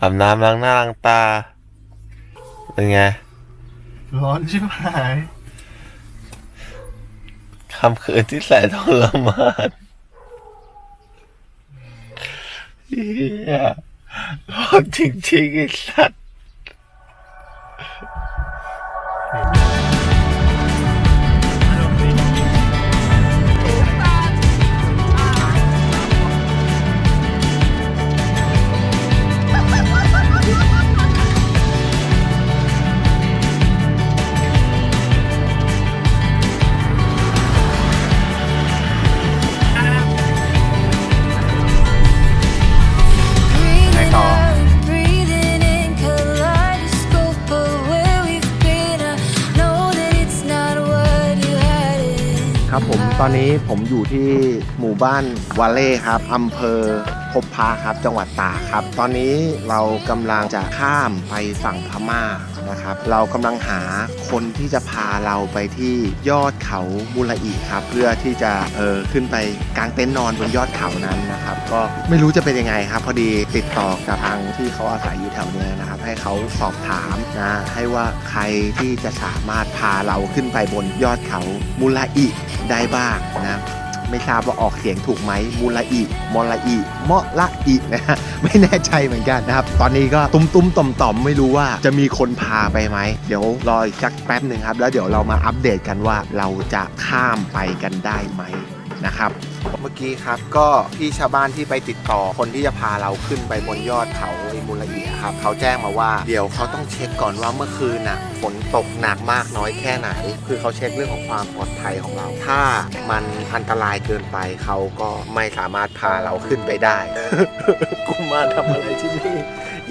อาบน้ำล้างหน้าล้างตา เป็นไง ร้อนชิบหายคำคืนที่แสนทรมานเฮียร้อนจริงๆไอ้สัตว์ นี้ผมอยู่ที่หมู่บ้านวาเล่ครับอำเภอ พบพาครับจังหวัดตากครับ ตอนนี้เรากำลังจะข้ามไปฝั่งพม่านะครับ เรากำลังหาคนที่จะพาเราไปที่ยอดเขามูลอีครับ เพื่อที่จะเออขึ้นไปกางเต็นท์นอนบนยอดเขานั้นนะครับ ก็ไม่รู้จะเป็นยังไงครับ พอดีติดต่อกับทางที่เขาอาศัยอยู่แถวเนี้ยนะครับ ให้เขาสอบถามนะให้ว่าใครที่จะสามารถพาเราขึ้นไปบนยอดเขามูลอีได้บ้างนะ ไม่ทราบว่าออกเสียงถูกไหมมูลอีมอลอีมอละอีนะฮะไม่แน่ใจเหมือนกันนะครับ ตอนนี้ก็ตุ้มตุ้มต่อมต่อมไม่รู้ว่าจะมีคนพาไปไหม เดี๋ยวรออีกสักแป๊บหนึ่งครับ แล้วเดี๋ยวเรามาอัปเดตกันว่าเราจะข้ามไปกันได้ไหมนะครับ เมื่อกี้ครับก็พี่ชาวบ้านที่ไปติดต่อคนที่จะพาเราขึ้นไปบนยอดเขาไอ้มูลอีครับเขาแจ้งมาว่าเดี๋ยวเขาต้องเช็คก่อนว่าเมื่อคืนน่ะฝนตกหนักมากน้อยแค่ไหน คือเขาเช็คเรื่องของความปลอดภัยของเรา ถ้ามันอันตรายเกินไปเขาก็ไม่สามารถพาเราขึ้นไปได้ กูมาทำอะไรที่นี่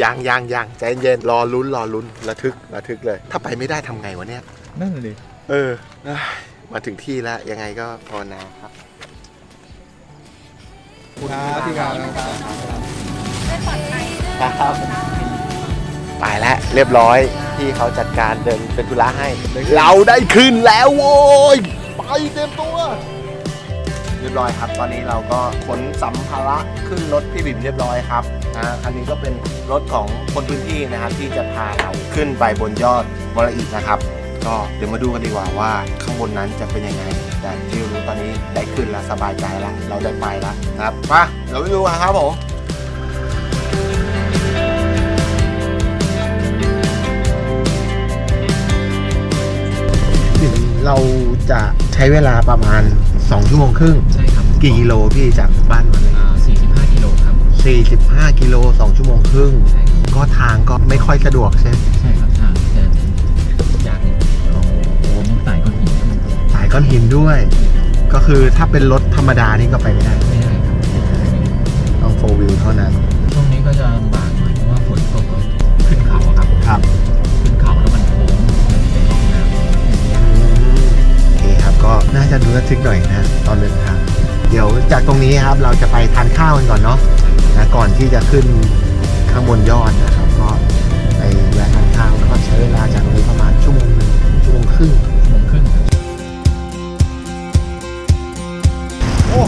ยังยังยังใจเย็นรอลุ้นรอลุ้นระทึกระทึกเลย ถ้าไปไม่ได้ทำไงวะเนี่ยนั่นเลยเออเอ้ยมาถึงที่แล้วยังไงก็ภาวนาครับ ครับพี่การครับไปแล้วเรียบร้อยพี่เขาจัดการเดินเป็นธุระให้ เราได้ขึ้นแล้วโว้ยไปเต็มตัว เรียบร้อยครับ ตอนนี้เราก็ขนสัมภาระขึ้นรถพี่บิ่มเรียบร้อยครับนะคันนี้ก็เป็นรถของคนพื้นที่นะครับ ที่จะพาเราขึ้นไปบนยอดมรอีกนะครับ ก็เดี๋ยวมาดูกันดีกว่าว่าข้างบนนั้นจะเป็นยังไง แต่ที่รู้ตอนนี้ได้ขึ้นแล้วสบายใจแล้ว เราได้ไปแล้วนะครับมาเราไปดูกันครับผมถึงเราจะใช้เวลาประมาณ 2 ชั่วโมงครึ่ง ใช่ครับกี่กิโลพี่จากบ้านมาเลยอ่า45 กิโลครับ 45 กิโล 2 ชั่วโมงครึ่ง ใช่ครับ ก็ทางก็ไม่ค่อยสะดวกใช่ไหม ก้อนหินด้วย ก็คือถ้าเป็นรถธรรมดานี่ก็ไปไม่ได้ ไม่ได้ครับต้องโฟวิวเท่านั้น ช่วงนี้ก็จะลำบากหน่อยเพราะว่าฝนตกแล้วขึ้นเขาอะครับ ครับ ขึ้นเขาแล้วมันโค้งมันเป็นร่องน้ำโอเคครับก็น่าจะดูระทึกหน่อยนะตอนเดินทางเดี๋ยวจากตรงนี้ครับเราจะไปทานข้าวกันก่อนเนาะนะก่อนที่จะขึ้นข้างบนยอดนะครับ ก็ไปแวะทานข้าวก็ใช้เวลาจากตรงนี้ประมาณชั่วโมงหนึ่งชั่วโมงครึ่งชั่วโมงครึ่ง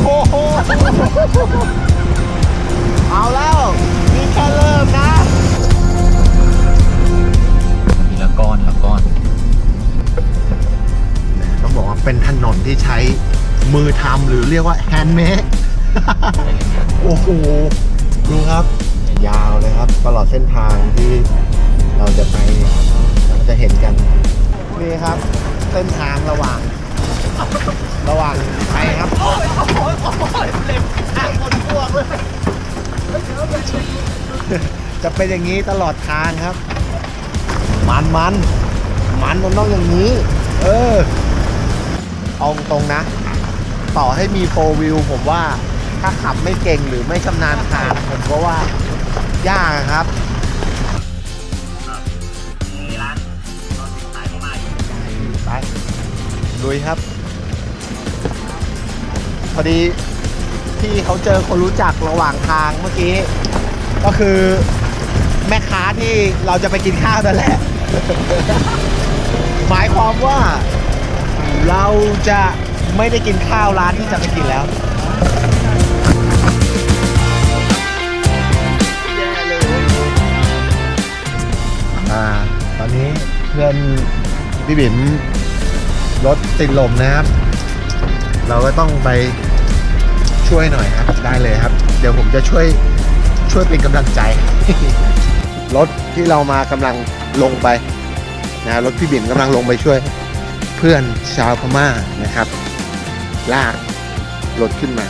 โอ้โหเอาแล้ว นี่แค่เริ่มนะมันมีละก้อนละก้อนต้องบอกว่าเป็นถนนที่ใช้มือทำหรือเรียกว่าแฮนด์เมดโอ้โห ดูครับ ยาวเลยครับ ตลอดเส้นทางที่เราจะไปเราจะเห็นกัน นี่ครับ เส้นทางระหว่าง ระหว่างไปครับ โอ้ยโอ้ยโอ้ยเล็บคนพวกเลยจะเป็นอย่างนี้ตลอดทางครับ มันมันมันมันต้องอย่างนี้ เออ เอาตรงนะ ต่อให้มีโฟวิวผมว่าถ้าขับไม่เก่งหรือไม่ชำนาญทางผมก็ว่ายากครับไปลุยครับ พอดีพี่เขาเจอคนรู้จักระหว่างทางเมื่อกี้ ก็คือแม่ค้าที่เราจะไปกินข้าวนั่นแหละ หมายความว่า เราจะไม่ได้กินข้าวร้านที่จะไปกินแล้วอ่าตอนนี้เพื่อนพี่บิ๋มรถติดลมนะครับ เราก็ต้องไปช่วยหน่อยครับได้เลยครับ เดี๋ยวผมจะช่วยช่วยเป็นกำลังใจ รถที่เรามากำลังลงไปนะรถพี่บิ่มกำลังลงไปช่วย เพื่อนชาวพม่านะครับ ลากรถขึ้นมา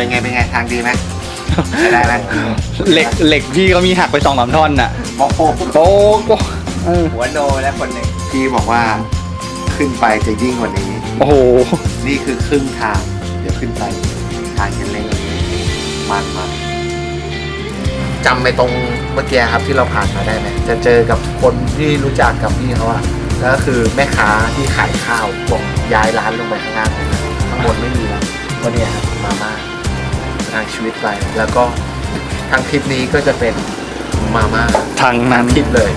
เป็นไงเป็นไงทางดีไหมได้ไหมเหล็กเหล็กพี่ก็มีหักไปสองสามท่อนน่ะโอ้โหโป๊กโป๊กเออหัวโนและคนหนึ่งพี่บอกว่าขึ้นไปจะยิ่งกว่านี้ โอ้โห นี่คือครึ่งทาง เดี๋ยวขึ้นไปทางจะเล็กมันมันจำไปตรงเมื่อกี้ครับที่เราผ่านมาได้ไหมจะเจอกับคนที่รู้จักกับพี่เขาอะแล้วก็คือแม่ค้าที่ขายข้าวบอกย้ายร้านลงไปข้างล่างเลยนะข้างบนไม่มีแล้วก็เนี่ยครับมาม่า ทางชีวิตไป แล้วก็ทางทริปนี้ก็จะเป็นมาม่าทางนั้นคิดเลย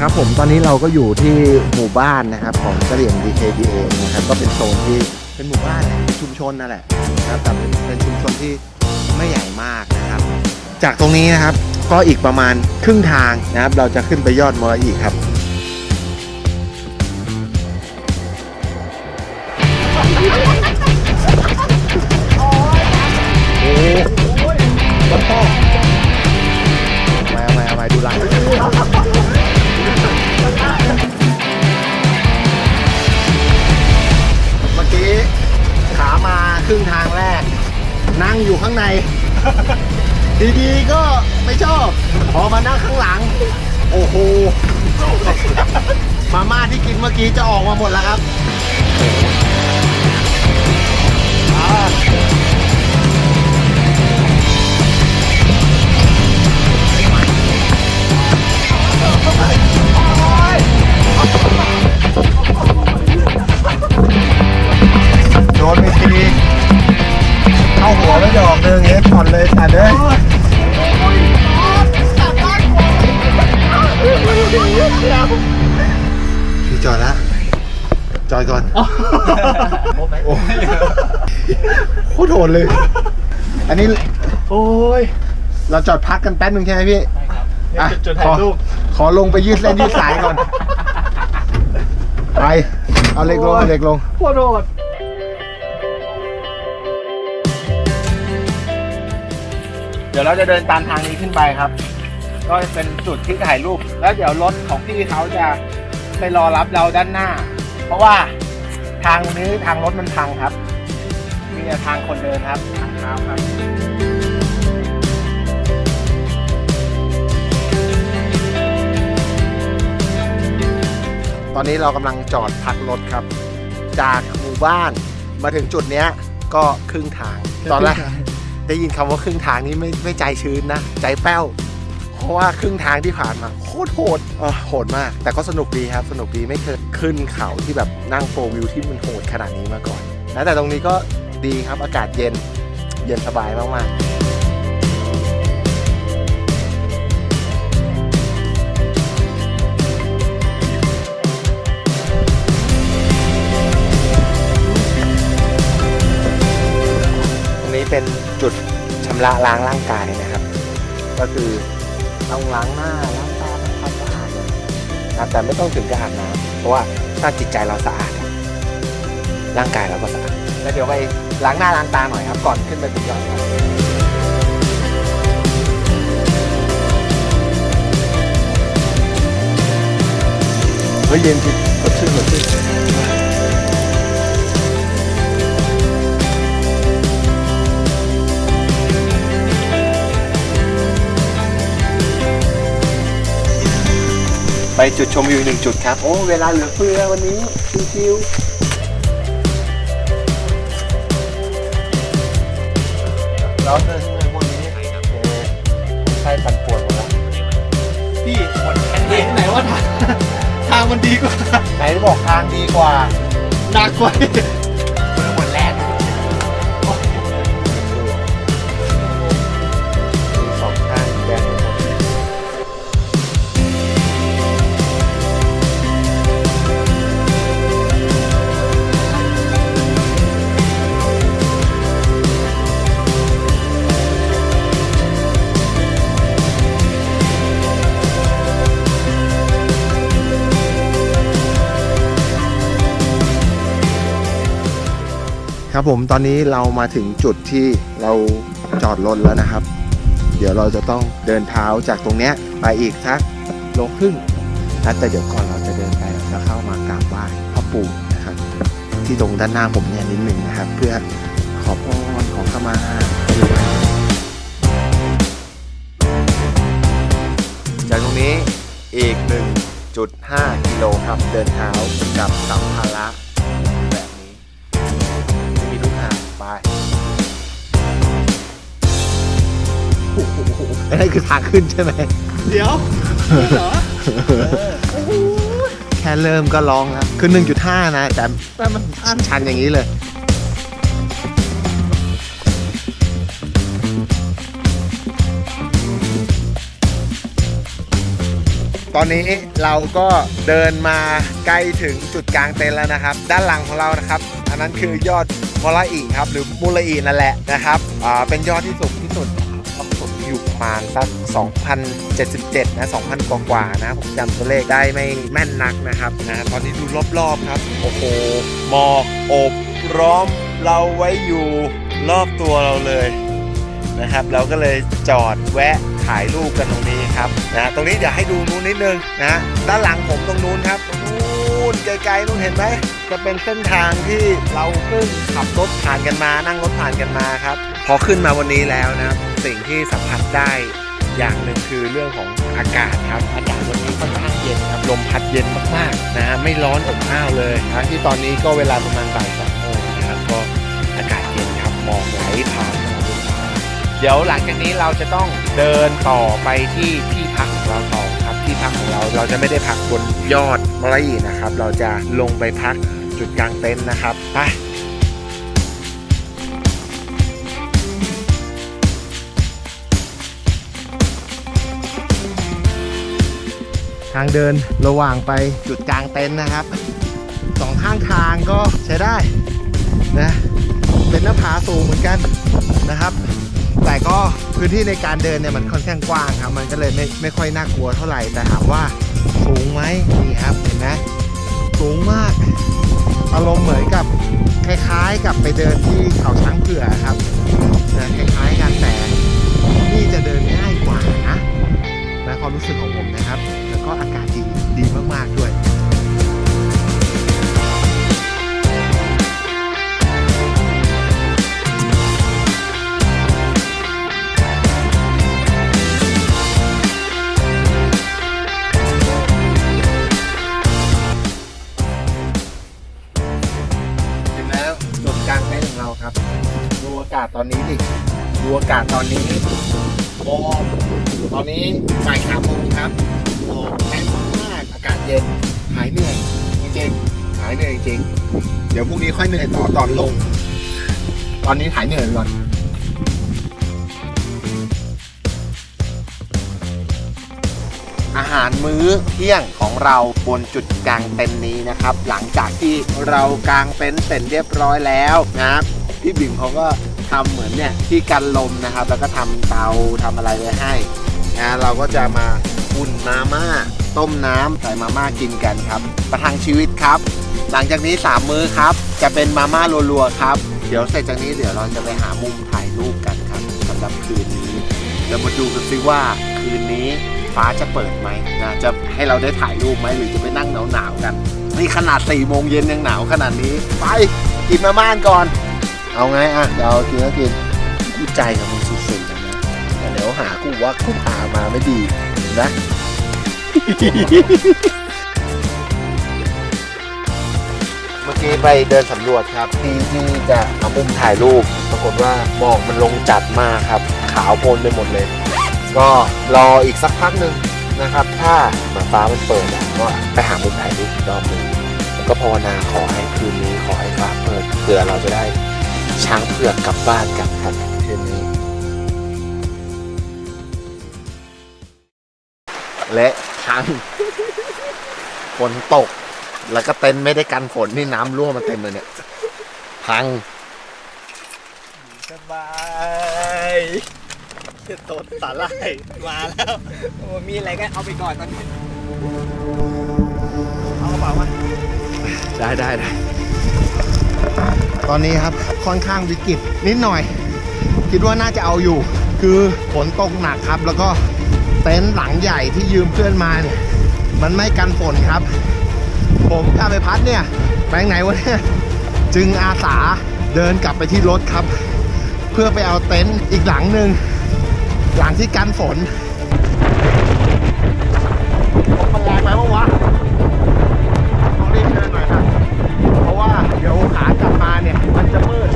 ครับผมตอนนี้เราก็อยู่ที่หมู่บ้านนะครับของกะเหรี่ยง DKDA นะครับก็เป็นโซนที่เป็นหมู่บ้านแหละเป็นชุมชนนั่นแหละนะครับแต่เป็นเป็นชุมชนที่ไม่ใหญ่มากนะครับ จากตรงนี้นะครับก็อีกประมาณครึ่งทางนะครับ เราจะขึ้นไปยอดมออีกครับ ครึ่งทางแรก นั่งอยู่ข้างใน ดีๆก็ไม่ชอบ พอมานั่งข้างหลัง โอ้โห มาม่าที่กินเมื่อกี้จะออกมาหมดแล้วครับโดนไปที เข้าหัวไม่ดอกเดิงเงี้ยผ่อนเลยสัตว์เลยพี่จอดละจอดก่อนโอ้โคตรโหดเลย อันนี้ โอ้ย เราจอดพักกันแป๊บนึงใช่ไหมพี่อะขอขอลงไปยืดเส้นยืดสายก่อน ไป เอาเหล็กลงเอาเหล็กลงโคตรโหด ดี๋ยวเราจะเดินตามทางนี้ขึ้นไปครับ ก็เป็นจุดที่ถ่ายรูป แล้วเดี๋ยวรถของพี่เขาจะไปรอรับเราด้านหน้า เพราะว่าทางนี้ทางรถมันพังครับมีแต่ทางคนเดินครับทางเท้าครับตอนนี้เรากำลังจอดพักรถครับ จากหมู่บ้านมาถึงจุดเนี้ยก็ครึ่งทาง ตอนแรก ได้ยินคำว่าครึ่งทางนี้ไม่ไม่ใจชื้นนะ ใจแป้ว เพราะว่าครึ่งทางที่ผ่านมาโคตรโหดเออโหดมาก แต่ก็สนุกดีครับ สนุกดีไม่เคยขึ้นเขาที่แบบนั่งโฟวิวที่มันโหดขนาดนี้มาก่อนนะแต่ตรงนี้ก็ดีครับอากาศเย็นเย็นสบายมากๆ เป็นจุดชำระล้างร่างกายนะครับ ก็คือต้องล้างหน้าล้างตาทำความสะอาดนะแต่ไม่ต้องถึงกับอาบน้ำเพราะว่าถ้าจิตใจเราสะอาด ร่างกายเราก็สะอาดแล้วเดี๋ยวไปล้างหน้าล้างตาหน่อยครับก่อนขึ้นไปบนยอดครับเฮ้ยเย็นจริงสดชื่นสดชื่น ไปจุดชมวิวหนึ่งจุดครับ โอ้เวลาเหลือเฟือวันนี้ชิวๆเราเดินขึ้นไปบนนี้เออใช่ปั่นป่วนหมดแล้วพี่หมดแค่นี้ไหนว่าทางทางมันดีกว่าไหนบอกทางดีกว่าหนักกว่า ครับผมตอนนี้เรามาถึงจุดที่เราจอดรถแล้วนะครับ เดี๋ยวเราจะต้องเดินเท้าจากตรงเนี้ยไปอีกสักโลครึ่งนะแต่เดี๋ยวก่อนเราจะเดินไปเราจะเข้ามากราบไหว้พ่อปู่นะครับ ที่ตรงด้านหน้าผมเนี่ยนิดหนึ่งนะครับ เพื่อขอพรขอขมาจากตรงนี้อีก 1.5 กิโลครับเดินเท้ากับสัมภาระ อันนี้คือทางขึ้นใช่ไหม เดี๋ยวเหรอแค่เริ่มก็ร้องแล้วคือ 1.5 นะ แต่แต่มันอันชันอย่างนี้เลย ตอนนี้เราก็เดินมาใกล้ถึงจุดกลางเต็นท์แล้วนะครับ ด้านหลังของเรานะครับ อันนั้นคือยอด มอลาอีครับ หรือมูลาอีนั่นแหละนะครับอ่าเป็นยอดที่สูงที่สุดสูงอยู่ประมาณสัก2,077 นะ 2,000 กว่ากว่านะ ผมจำตัวเลขได้ไม่แม่นนักนะครับนะตอนนี้ดูรอบๆครับ โอ้โหหมอกอบร้อมเราไว้อยู่รอบตัวเราเลยนะครับ เราก็เลยจอดแวะถ่ายรูปกันตรงนี้ครับนะตรงนี้เดี๋ยวให้ดูนู้นนิดนึงนะด้านหลังผมตรงนู้นครับนู้นไกลๆนู้นเห็นไหม จะเป็นเส้นทางที่เราเพิ่งขับรถผ่านกันมา นั่งรถผ่านกันมาครับ พอขึ้นมาวันนี้แล้วนะครับ สิ่งที่สัมผัสได้อย่างหนึ่งคือเรื่องของอากาศครับ อากาศวันนี้ค่อนข้างเย็นครับ ลมพัดเย็นมากๆนะฮะไม่ร้อนอบอ้าวเลยทั้งที่ตอนนี้ก็เวลาประมาณบ่ายสองโมงนะครับ ก็อากาศเย็นครับ มอกไหลผ่านมาบนฟ้าเดี๋ยวหลังจากนี้เราจะต้องเดินต่อไปที่ที่พักของเราต่อครับที่พักของเราเราจะไม่ได้พักบนยอดมอลอีนะครับ เราจะลงไปพัก จุดกลางเต็นท์นะครับไปทางเดินระหว่างไปจุดกลางเต็นท์นะครับสองข้างทางก็ใช้ได้นะเป็นหน้าผาสูงเหมือนกันนะครับ แต่ก็พื้นที่ในการเดินเนี่ยมันค่อนข้างกว้างครับ มันก็เลยไม่ไม่ค่อยน่ากลัวเท่าไหร่แต่ถามว่าสูงไหมนี่ครับเห็นไหมสูงมาก อารมณ์เหมือนกับคล้ายๆ กับไปเดินที่เขาช้างเผือกครับนคล้ายๆกันแต่นี่จะเดินง่ายกว่านะและความรู้สึกของผมนะครับ แล้วก็อากาศดีดีมากๆด้วย ค่อนลง ตอนนี้หายเหนื่อยก่อนอาหารมื้อเที่ยงของเราบนจุดกลางเต็นท์นี้นะครับ หลังจากที่เรากางเต็นท์เสร็จเรียบร้อยแล้วนะครับพี่บิ่มเขาก็ทำเหมือนเนี่ยที่กันลมนะครับ แล้วก็ทำเตาทำอะไรไว้ให้นะเราก็จะมาอุ่นมาม่าต้มน้ำใส่มาม่ากินกันครับ ประทังชีวิตครับ หลังจากนี้ 3 มื้อครับ จะเป็นมาม่ารัวๆครับ เดี๋ยวเสร็จจากนี้เดี๋ยวเราจะไปหามุมถ่ายรูปกันครับสำหรับคืนนี้แล้วมาดูกันซิว่าคืนนี้ฟ้าจะเปิดไหมนะจะให้เราได้ถ่ายรูปไหมหรือจะไปนั่งหนาวๆกัน นี่ขนาด4โมงเย็นยังหนาวขนาดนี้ ไปกินมาม่านก่อน เอาไงอะเดี๋ยวเอากินก็กินกูใจกับมึงสุดๆเลยนะแต่เดี๋ยวหากูว่ากูพามาไม่ดีนะ มื่อกี้ไปเดินสำรวจครับที่ที่จะเอามุมถ่ายรูป ปรากฏว่าหมอกมันลงจัดมากครับ ขาวโพลนไปหมดเลย ก็รออีกสักพักหนึ่งนะครับ ถ้าหมือนฟ้ามันเปิดก็ไปหามุมถ่ายรูปอีกรอบหนึ่งแล้วก็ภาวนาขอให้คืนนี้ขอให้ฟ้าเปิดเผื่อเราจะได้ช้างเผือกกลับบ้านกันครับคืนนี้ และพังฝนตก แล้วก็เต็นท์ไม่ได้กันฝนนี่น้ำรั่วมาเต็มเลยเนี่ย พัง สบายตดสาลายมาแล้วโอ้มีอะไรก็เอาไปก่อนตอนนี้เอากระเป๋ามาได้ได้ได้ ตอนนี้ครับค่อนข้างวิกฤตนิดหน่อย คิดว่าน่าจะเอาอยู่ คือฝนตกหนักครับ แล้วก็เต็นท์หลังใหญ่ที่ยืมเพื่อนมาเนี่ยมันไม่กันฝนครับ ผมกลับไปพัดเนี่ยไปไหนวะเนี่ยจึงอาสาเดินกลับไปที่รถครับ เพื่อไปเอาเต็นท์อีกหลังหนึ่งหลังที่กันฝนมันแรงไปปะวะต้องรีบเดินหน่อยครับเพราะว่าเดี๋ยวขากลับมาเนี่ย มันจะมืด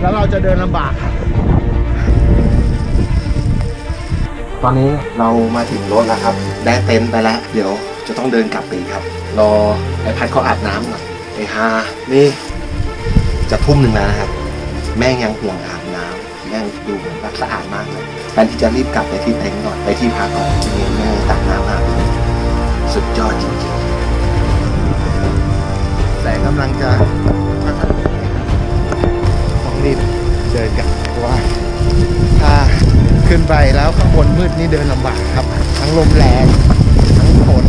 แล้วเราจะเดินลำบาก ตอนนี้เรามาถึงรถแล้วครับ ได้เต็นท์ไปแล้ว เดี๋ยว จะต้องเดินกลับไปอีกครับ รอไอพัดเขาอาบน้ำก่อนไอฮานี่ จะทุ่มหนึ่งแล้วนะครับ แม่งยังห่วงอาบน้ำแม่งดูเหมือนว่าสะอาดมากเลยแทนที่จะรีบกลับไปที่เต็นท์ก่อนไปที่พักก่อนนี่แม่งตักน้ำอาบสุดยอดจริงๆแสงกำลังจะต้องรีบเดินกันเพราะว่าถ้าขึ้นไปแล้วข้างบนมืดนี่เดินลำบากครับ ทั้งลมแรงทั้งฝน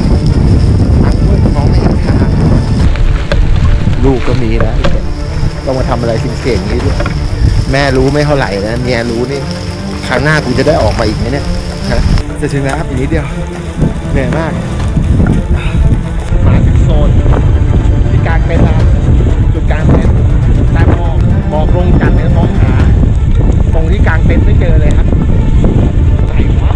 ทั้งมืดมองไม่เห็นทาง ลูกก็มีแล้วต้องมาทำอะไรเสี่ยงๆนี้ด้วยแม่รู้ไม่เท่าไหร่นะเมียรู้นี่ครั้งหน้ากูจะได้ออกมาอีกไหมเนี่ยฮะจะถึงแล้วครับอีกนิดเดียวเหนื่อยมาก มาถึงโซนที่กลางเต็นท์นะครับจุดกลางเต็นท์แต่มองมองลงจัดเนี่ยมองหาตรงที่กลางเต็นท์ไม่เจอเลยครับไหนวะ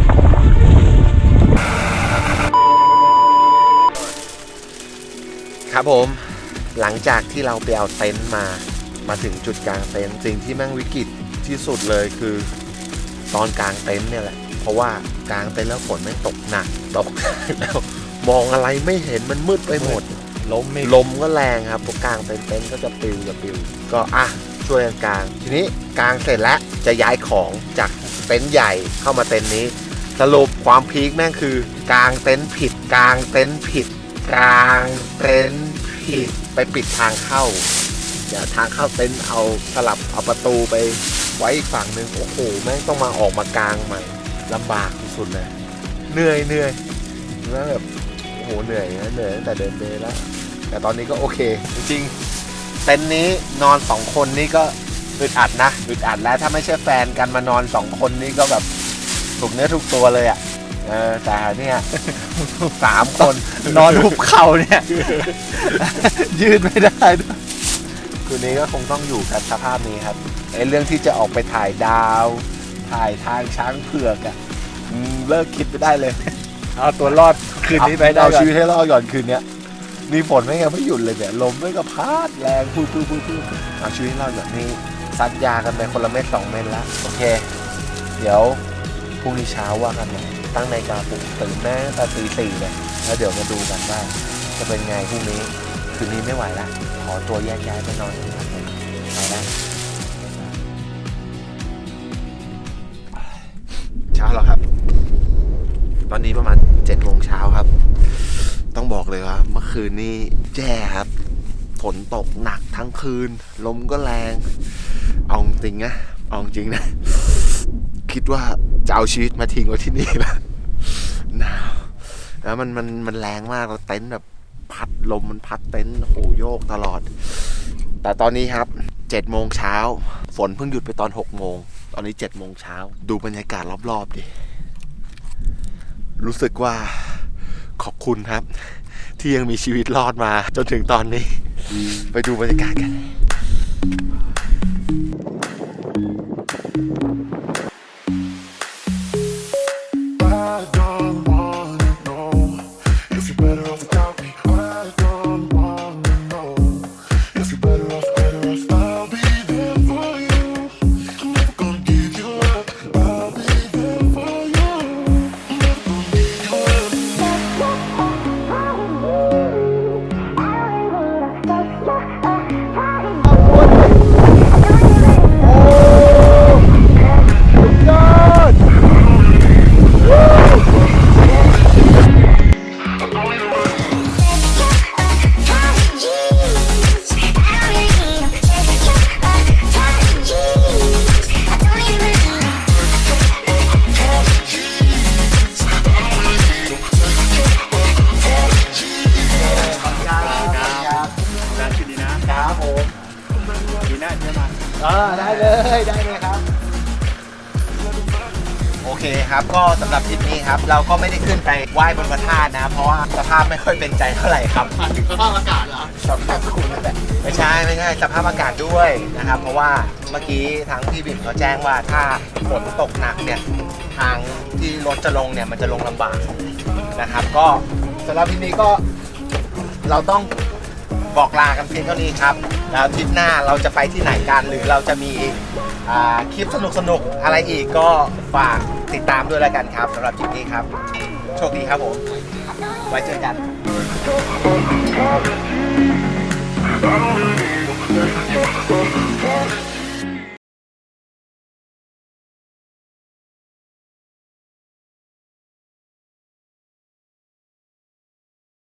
ครับผม หลังจากที่เราไปเอาเต็นท์มา มาถึงจุดกลางเต็นท์สิ่งที่แม่งวิกฤตที่สุดเลยคือ ตอนกลางเต็นท์เนี่ยแหละ เพราะว่ากลางเต็นท์แล้วฝนแม่งตกหนักตกแล้วมองอะไรไม่เห็นมันมืดไปหมดล้มไม่ลมก็แรงครับพวกกลางเต็นท์เต็นท์ก็จะปลิวจะปลิว ก็อะช่วยกันกลาง ทีนี้กลางเสร็จแล้วจะย้ายของจากเต็นท์ใหญ่เข้ามาเต็นท์นี้ สรุปความพีคแม่งคือกลางเต็นท์ผิดกลางเต็นท์ผิดกลางเต็นท์ผิด ไปปิดทางเข้าเดี๋ยวทางเข้าเต็นท์เอาสลับเอาประตูไปไว้อีกฝั่งหนึ่งโอ้โหแม่งต้องมาออกมากลางใหม่ลำบากสุดเลยเหนื่อยเหนื่อยแล้วแบบโอ้โหเหนื่อยนะเหนื่อยตั้งแต่เดินเดแล้ว แต่ตอนนี้ก็โอเค จริงเต็นท์นี้นอนสองคนนี่ก็อึดอัดนะอึดอัดแล้วถ้าไม่ใช่แฟนกันมานอนสองคนนี่ก็แบบถูกเนื้อถูกตัวเลยอะ่ะ เออแต่เนี่ยสามคนนอนหุบเข่าเนี่ย ยืดไม่ได้ด้วยคืนนี้ก็คงต้องอยู่กันสภาพนี้ครับไอ้เรื่องที่จะออกไปถ่ายดาว ถ่ายทางช้างเผือกอะ่ะอืมเลิกคิดไปได้เลยเอาตัวรอดคืนนี้ไปได้เอาก่อนชีวิตให้รอดก่อนคืนเนี้ยมีฝนไม่ยังไม่หยุดเลยเนี่ยลมไม่ก็พัดแรงพูดพูดพูดพูดเอาชีวิตให้รอดก่อนนี่ซัดยากันไปคนละเม็ดสองเม็ดแล้วโอเค เดี๋ยวพรุ่งนี้เช้าว่ากันใหม่ ตั้งในาฬิกาปลุกตื่นแม่ตั้งแต่ตีสี่เลยแล้วเดี๋ยวมาดูกันว่าจะเป็นไงพรุ่งนี้คืนนี้ไม่ไหวละขอตัวแยกย้ายไปนอนกันครับไปแล้วเช้าแล้วครับ ตอนนี้ประมาณ7จ็ดโมงเช้าครับ ต้องบอกเลยว่าเมื่อคืนนี้แย่ครับฝนตกหนักทั้งคืน ลมก็แรง เอาจริงนะเอาจริงนะ คิดว่าจะเอาชีวิตมาทิ้งไว้ที่นี่แล้ว แล้วมันมันมันแรงมากเราเต็นท์แบบพัดลมมันพัดเต็นท์โหโยกตลอด แต่ตอนนี้ครับ7จ็ดโมงเช้าฝนเพิ่งหยุดไปตอน6กโมงตอนนี้7จ็ดโมงเช้าดูบรรยากาศรอบๆดิรู้สึกว่าขอบคุณครับ ที่ยังมีชีวิตรอดมาจนถึงตอนนี้ ไปดูบรรยากาศกัน ไม่ใช่สภาพอากาศด้วยนะครับ เพราะว่าเมื่อกี้ทางพี่บิ่มเขาแจ้งว่าถ้าฝนตกหนักเนี่ยทางที่รถจะลงเนี่ยมันจะลงลำบากนะครับ ก็สำหรับทริปนี้ก็เราต้องบอกลากันเพียงเท่านี้ครับ แล้วทริปหน้าเราจะไปที่ไหนกัน หรือเราจะมีอ่าคลิปสนุกๆ อะไรอีกก็ฝากติดตามด้วยแล้วกันครับสำหรับทริปนี้ครับ โชคดีครับผมไว้เจอกัน Promise you Walk, walk, walk, walk.